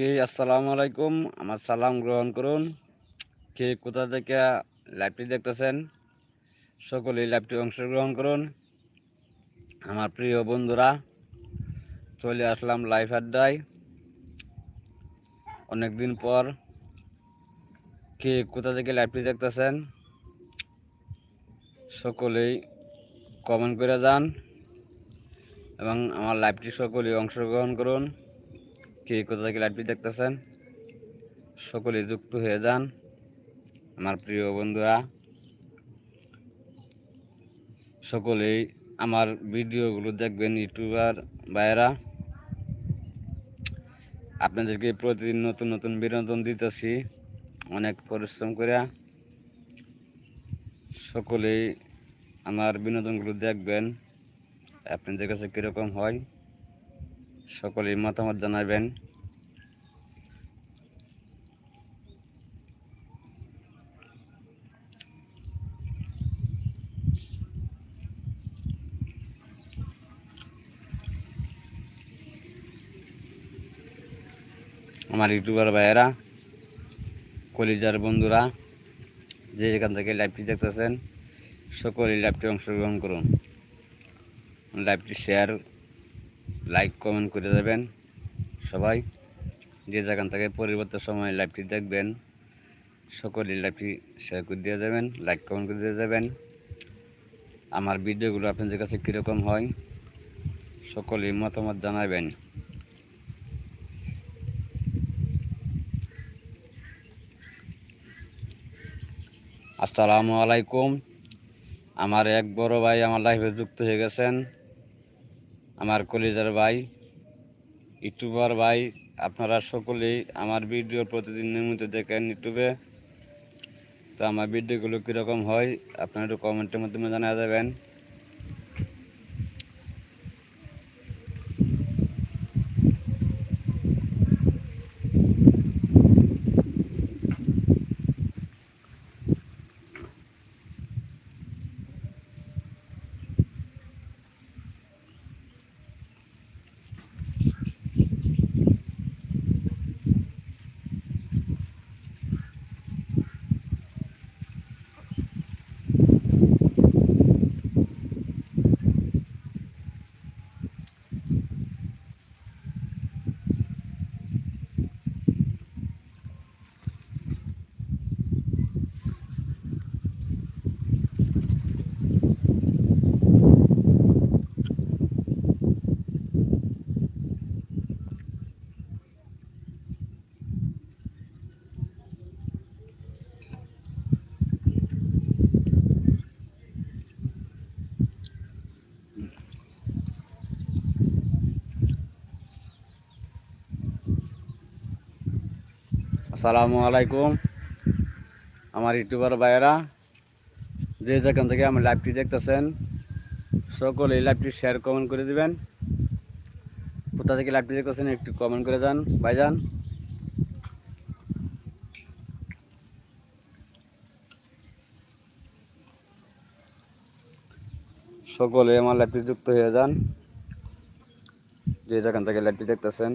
কে, আসসালামু আলাইকুম। আমার সালাম গ্রহণ করুন। কে, কোথা থেকে লাইভটি দেখতেছেন? সকলেই লাইভটি অংশগ্রহণ করুন। আমার প্রিয় বন্ধুরা, চলে আসলাম লাইভ আড্ডায়। অনেক দিন পর কে, কোথা থেকে লাইভটি দেখতেছেন? সকলেই কমেন্ট করে যান এবং আমার লাইভটি সকলেই অংশগ্রহণ করুন। কে কোথা থেকে লাইভটি দেখতেছেন? সকলে যুক্ত হয়ে যান। আমার প্রিয় বন্ধুরা, সকলেই আমার ভিডিওগুলো দেখবেন ইউটিউবার ভাইয়েরা। আপনাদেরকে প্রতিদিন নতুন নতুন বিনোদন দিতেছি, অনেক পরিশ্রম করে। সকলেই আমার বিনোদনগুলো দেখবেন, আপনাদের কাছে কীরকম হয়? সকলেই মতামত জানাবেন। আমার ইউটিউবার ভাইয়েরা, কলিজার বন্ধুরা, যে যেখান থেকে লাইভটি দেখতেছেন, সকলেই লাইভটি অংশগ্রহণ করুন। লাইভটি শেয়ার লাইক কমেন্ট করে দেবেন। সবাই যে যেখান থেকে পরিবর্তন সময় লাইভটি দেখবেন, সকলেই লাইভটি শেয়ার করে দিয়ে যাবেন লাইক কমেন্ট করে দিয়ে যাবেন। আমার ভিডিওগুলো আপনাদের কাছে কীরকম হয়, সকলেই মতামত জানাবেন। আসসালামু আলাইকুম। আমার এক বড় ভাই আমার লাইফে যুক্ত হয়ে গেছেন। আমার কলিজার ভাই, ইউটিউবার ভাই, আপনারা সকলেই আমার ভিডিও প্রতিদিন নিয়মিত দেখেন ইউটিউবে। তো আমার ভিডিওগুলো কীরকম হয়, আপনারা একটু কমেন্টের মাধ্যমে জানা যাবেন। আসসালামু আলাইকুম। আমার ইউটিউবার ভাইয়েরা, যে যেখান থেকে আমার লাইভটি দেখতেছেন, সকলে এই লাইভটি শেয়ার কমেন্ট করে দিবেন। কোথা থেকে লাইভটি দেখতেছেন একটু কমেন্ট করে যান, ভাইজান। সকলে আমার লাইভটি যুক্ত হয়ে যান। যে যেখান থেকে লাইভটি দেখতেছেন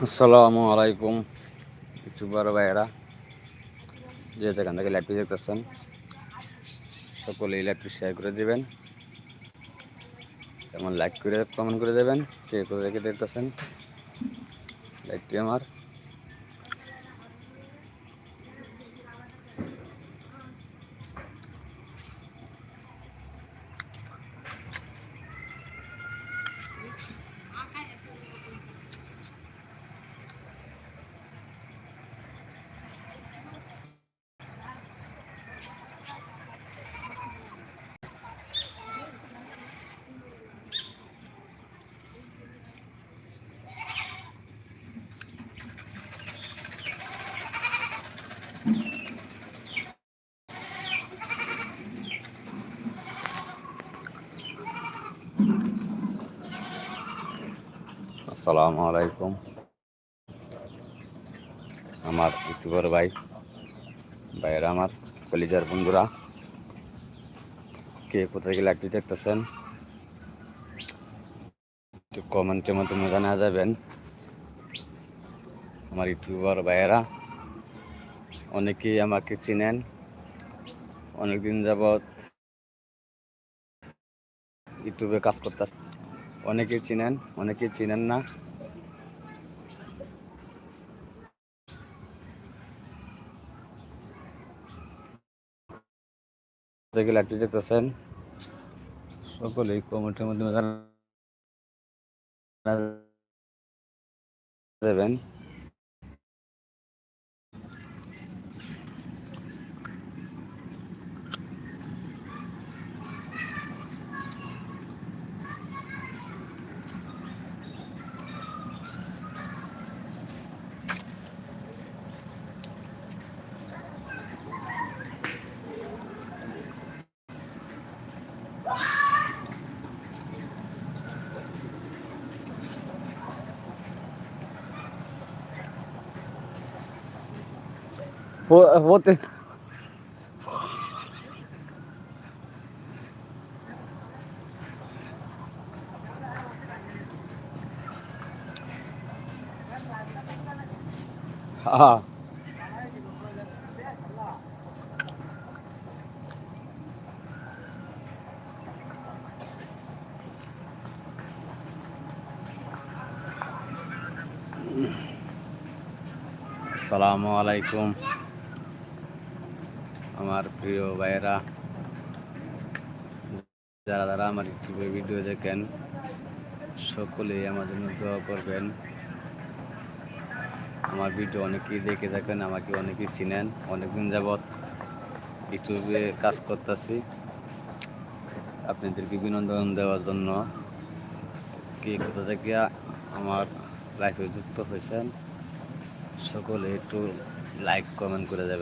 আসসালামু আলাইকুম ইউটিউবার ভাইয়েরা। যে যেখান থেকে ল্যাপটপ দেখতেছেন সকলে লাইভটি শেয়ার করে দেবেন। যেমন লাইক করে কমেন্ট করে দেবেন, কে করে রেখে দেখতেছেন লাইকটি আমার। আসসালামু আলাইকুম। আমার ইউটিউবার ভাই, ভাইয়েরা আমার, কলিজার বন্ধুরা, কে কোথায় গেলে একটি দেখতেছেন? একটু কমেন্টের মাধ্যমে জানা যাবেন। আমার ইউটিউবার ভাইয়েরা, অনেকেই আমাকে চিনেন। অনেকদিন যাবৎ ইউটিউবে কাজ করতে অনেকেই চিনেন অনেকে চিনেন না। থেকে লাইভটি দেখতেছেন। সকলেই কমেন্টের মাধ্যমে দেবেন। হো- হতে হ্যাঁ আসসালামু আলাইকুম আমার প্রিয় ভাইয়েরা, যারা যারা আমার ইউটিউবে ভিডিও দেখেন, সকলেই আমার জন্য দোয়া করবেন। আমার ভিডিও অনেকেই দেখে থাকেন, আমাকে অনেকেই চিনেন। অনেকদিন যাবৎ ইউটিউবে কাজ করতেছি। আপনাদেরকে বিনোদন দেওয়ার জন্য কে কোথা থেকে আমার লাইফে যুক্ত হয়েছেন, সকলে একটু লাইক কমেন্ট করে যাবেন।